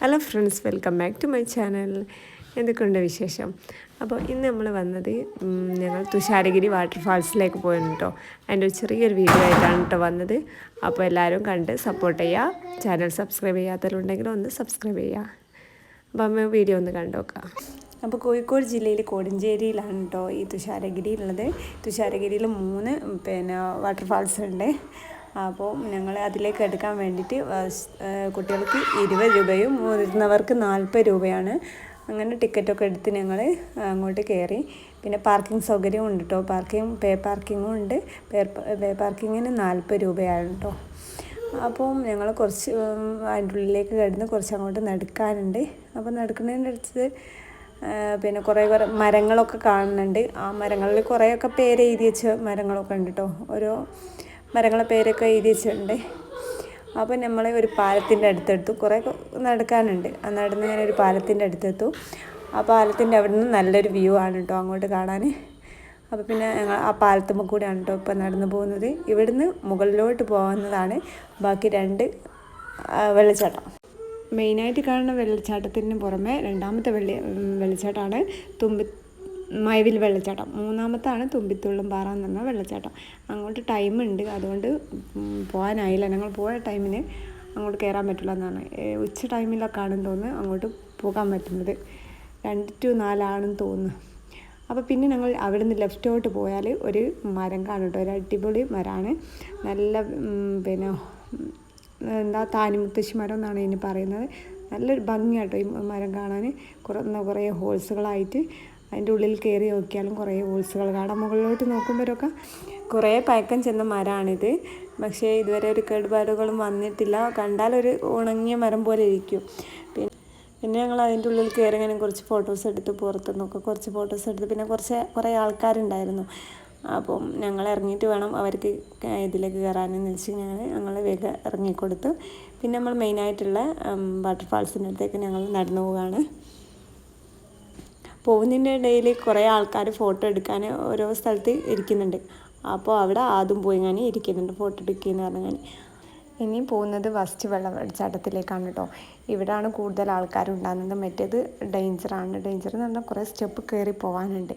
Hello friends welcome back to my channel. എന്തൊക്കെയുണ്ട് വിശേഷം? അപ്പോൾ ഇന്ന് നമ്മൾ വന്നത് ഞങ്ങൾ തുഷാരഗിരി വാട്ടർഫാൾസിലേക്ക് പോയിരുന്നു കേട്ടോ. അതിന്റെ ഒരു ചെറിയൊരു വീഡിയോ ആയിട്ടാണ് കേട്ടോ വന്നത്. അപ്പോൾ എല്ലാവരും കണ്ട് സപ്പോർട്ട് ചെയ്യുക. ചാനൽ സബ്സ്ക്രൈബ് ചെയ്യാത്തവരുണ്ടെങ്കിൽ ഒന്ന് സബ്സ്ക്രൈബ് ചെയ്യുക. അപ്പോൾ അമ്മ വീഡിയോ ഒന്ന് കണ്ടു നോക്കാം. അപ്പോൾ കോഴിക്കോട് ജില്ലയിൽ കോടഞ്ചേരിയിലാണ് കേട്ടോ ഈ തുഷാരഗിരി ഉള്ളത് തുഷാരഗിരിയിൽ മൂന്ന് പിന്നെ വാട്ടർഫാൾസ് ഉണ്ട്. അപ്പോൾ ഞങ്ങൾ അതിലേക്ക് എടുക്കാൻ വേണ്ടിയിട്ട് കുട്ടികൾക്ക് ഇരുപത് രൂപയും മുതിർന്നവർക്ക് നാൽപ്പത് രൂപയാണ്. അങ്ങനെ ടിക്കറ്റൊക്കെ എടുത്ത് ഞങ്ങൾ അങ്ങോട്ട് കയറി. പിന്നെ പാർക്കിംഗ് സൗകര്യവും ഉണ്ട് കേട്ടോ പാർക്കിംഗ് പേ പാർക്കിങ്ങും ഉണ്ട്. പേ പാർക്കിങ്ങിന് നാൽപ്പത് രൂപയാണ് കേട്ടോ അപ്പോൾ ഞങ്ങൾ കുറച്ച് അതിന്റെ ഉള്ളിലേക്ക് കിടന്ന് കുറച്ച് അങ്ങോട്ട് നടക്കാനുണ്ട്. അപ്പോൾ നടക്കുന്നതിന്റെ പിന്നെ കുറേ കുറേ മരങ്ങളൊക്കെ കാണുന്നുണ്ട്. ആ മരങ്ങളിൽ കുറേയൊക്കെ പേര് എഴുതി വെച്ച മരങ്ങളൊക്കെ ഉണ്ട് കേട്ടോ ഓരോ മരങ്ങളെ പേരൊക്കെ എഴുതി വെച്ചിട്ടുണ്ട് അപ്പോൾ നമ്മൾ ഒരു പാലത്തിന്റെ അടുത്തെടുത്തു. കുറേ നടക്കാനുണ്ട്. ആ നടന്ന് ഞാൻ ഒരു പാലത്തിന്റെ അടുത്തെത്തു ആ പാലത്തിന്റെ അവിടെ നിന്ന് നല്ലൊരു വ്യൂ ആണ് കേട്ടോ അങ്ങോട്ട് കാണാൻ അപ്പോൾ പിന്നെ ഞങ്ങൾ ആ പാലത്തുമ്മ കൂടെയാണ് കേട്ടോ ഇപ്പോൾ നടന്നു പോകുന്നത്. ഇവിടുന്ന് മുകളിലോട്ട് പോകുന്നതാണ് ബാക്കി രണ്ട് വെള്ളച്ചാട്ടം. മെയിനായിട്ട് കാണുന്ന വെള്ളച്ചാട്ടത്തിന് പുറമെ രണ്ടാമത്തെ വെള്ളി വെള്ളച്ചാട്ടമാണ് തുമ്പി മൈവിൽ വെള്ളച്ചാട്ടം. മൂന്നാമത്താണ് തുമ്പിത്തുള്ളും പാറ എന്ന് പറഞ്ഞ വെള്ളച്ചാട്ടം. അങ്ങോട്ട് ടൈം ഉണ്ട്. അതുകൊണ്ട് പോകാനായില്ല. ഞങ്ങൾ പോയ ടൈമിന് അങ്ങോട്ട് കയറാൻ പറ്റില്ല എന്നാണ്. ഉച്ച ടൈമിലൊക്കെ ആണെന്ന് തോന്നുന്നു അങ്ങോട്ട് പോകാൻ പറ്റുന്നത്. രണ്ട് ടു നാലാണെന്ന് തോന്നുന്നു. അപ്പോൾ പിന്നെ ഞങ്ങൾ അവിടെ നിന്ന് ലെഫ്റ്റോട്ട് പോയാൽ ഒരു മരം കാണും കേട്ടോ ഒരു അടിപൊളി മരമാണ് നല്ല പിന്നെ എന്താ താനിമുത്തശ്ശി മരം എന്നാണ് ഇതിന് പറയുന്നത്. നല്ലൊരു ഭംഗിയാട്ടോ ഈ മരം കാണാൻ കുറേ കുറേ ഹോൾസുകളായിട്ട് അതിന്റെ ഉള്ളിൽ കയറി നോക്കിയാലും കുറേ ഹോൾസുകൾ കാണാം മുകളിലോട്ട് നോക്കുമ്പോഴൊക്കെ കുറേ പഴക്കം ചെന്ന മരമാണിത്. പക്ഷേ ഇതുവരെ ഒരു കേടുപാടുകളും വന്നിട്ടില്ല. കണ്ടാൽ ഒരു ഉണങ്ങിയ മരം പോലെ ഇരിക്കും. പിന്നെ പിന്നെ ഞങ്ങൾ അതിന്റെ ഉള്ളിൽ കയറി ഇങ്ങനെ കുറച്ച് ഫോട്ടോസ് എടുത്ത് പുറത്തു നിന്നൊക്കെ കുറച്ച് ഫോട്ടോസ് എടുത്ത് പിന്നെ കുറച്ച് കുറേ ആൾക്കാരുണ്ടായിരുന്നു. അപ്പം ഞങ്ങൾ ഇറങ്ങിയിട്ട് വേണം അവർക്ക് ഇതിലേക്ക് കയറാനെന്ന് വെച്ച് ഞങ്ങൾ ഞങ്ങൾ വേഗം ഇറങ്ങിക്കൊടുത്തു. പിന്നെ നമ്മൾ മെയിനായിട്ടുള്ള വാട്ടർഫാൾസിന്റെ അടുത്തേക്ക് ഞങ്ങൾ നടന്നു പോവുകയാണ്. പോകുന്നതിന്റെ ഇടയിൽ കുറേ ആൾക്കാർ ഫോട്ടോ എടുക്കാൻ ഓരോ സ്ഥലത്ത് ഇരിക്കുന്നുണ്ട്. അപ്പോൾ അവിടെ ആദ്യം പോയി ഞാൻ ഇരിക്കുന്നുണ്ട് ഫോട്ടോ എടുക്കുകയെന്ന് പറഞ്ഞു ഞാൻ ഇനി പോകുന്നത് വസ്റ്റ് വെള്ളച്ചാട്ടത്തിലേക്കാണ് കേട്ടോ ഇവിടെയാണ് കൂടുതൽ ആൾക്കാരുണ്ടാകുന്നത് മറ്റേത് ഡേഞ്ചറാണ് ഡേഞ്ചർ എന്ന് പറഞ്ഞാൽ കുറേ സ്റ്റെപ്പ് കയറി പോകാനുണ്ട്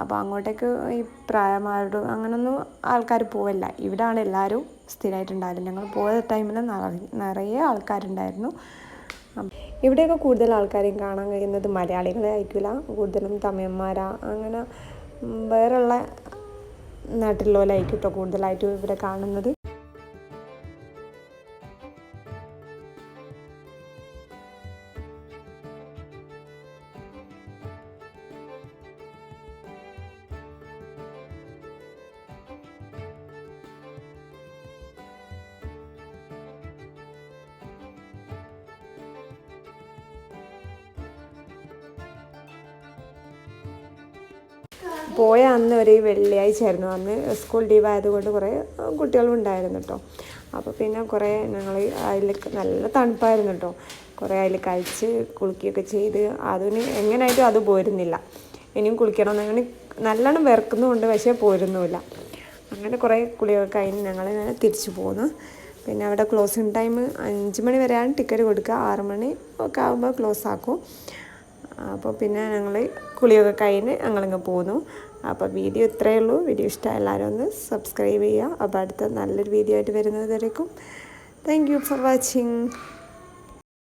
അപ്പോൾ അങ്ങോട്ടേക്ക് ഈ പ്രായമാരുടെ അങ്ങനൊന്നും ആൾക്കാർ പോവല്ല. ഇവിടെയാണ് എല്ലാവരും സ്ഥിരമായിട്ടുണ്ടായിരുന്നു ഞങ്ങൾ പോയ ടൈമിൽ നിറയെ ആൾക്കാരുണ്ടായിരുന്നു. ഇവിടെയൊക്കെ കൂടുതൽ ആൾക്കാരെയും കാണാൻ കഴിയുന്നത് മലയാളികളെ ആയിരിക്കില്ല കൂടുതലും തമിഴന്മാരാ. അങ്ങനെ വേറെയുള്ള നാട്ടിലുള്ളവരായിരിക്കും കേട്ടോ കൂടുതലായിട്ടും ഇവിടെ കാണുന്നത്. പോയ അന്ന് ഒരു വെള്ളിയാഴ്ച ആയിരുന്നു അന്ന് സ്കൂൾ ലീവ് ആയതുകൊണ്ട് കുറേ കുട്ടികളും ഉണ്ടായിരുന്നു കേട്ടോ. അപ്പോൾ പിന്നെ കുറേ ഞങ്ങൾ അതിൽ നല്ല തണുപ്പായിരുന്നു കേട്ടോ. കുറേ അതിൽ കഴിച്ച് കുളിക്കുകയൊക്കെ ചെയ്ത് അതിന് എങ്ങനെയായിട്ടും അത് പോരുന്നില്ല. ഇനിയും കുളിക്കണം അങ്ങനെ നല്ലോണം വിറക്കുന്നുമുണ്ട് പക്ഷേ പോരുന്നുമില്ല. അങ്ങനെ കുറേ കുളിയൊക്കെ കഴിഞ്ഞ് ഞങ്ങൾ തിരിച്ചു പോന്നു. പിന്നെ അവിടെ ക്ലോസിങ് ടൈം അഞ്ച് മണി വരെയാണ് ടിക്കറ്റ് കൊടുക്കുക. ആറ് മണി ഒക്കെ ആകുമ്പോൾ ക്ലോസ് ആക്കും. അപ്പോൾ പിന്നെ ഞങ്ങൾ കുളിയൊക്കെ കഴിഞ്ഞ് ഞങ്ങളിങ്ങ് പോന്നു. അപ്പോൾ വീഡിയോ ഇത്രയേ ഉള്ളൂ. വീഡിയോ ഇഷ്ടമായ എല്ലാവരും ഒന്ന് സബ്സ്ക്രൈബ് ചെയ്യുക. അപ്പോൾ അടുത്ത നല്ലൊരു വീഡിയോ ആയിട്ട് വരുന്നത് വരേക്കും. Thank you for watching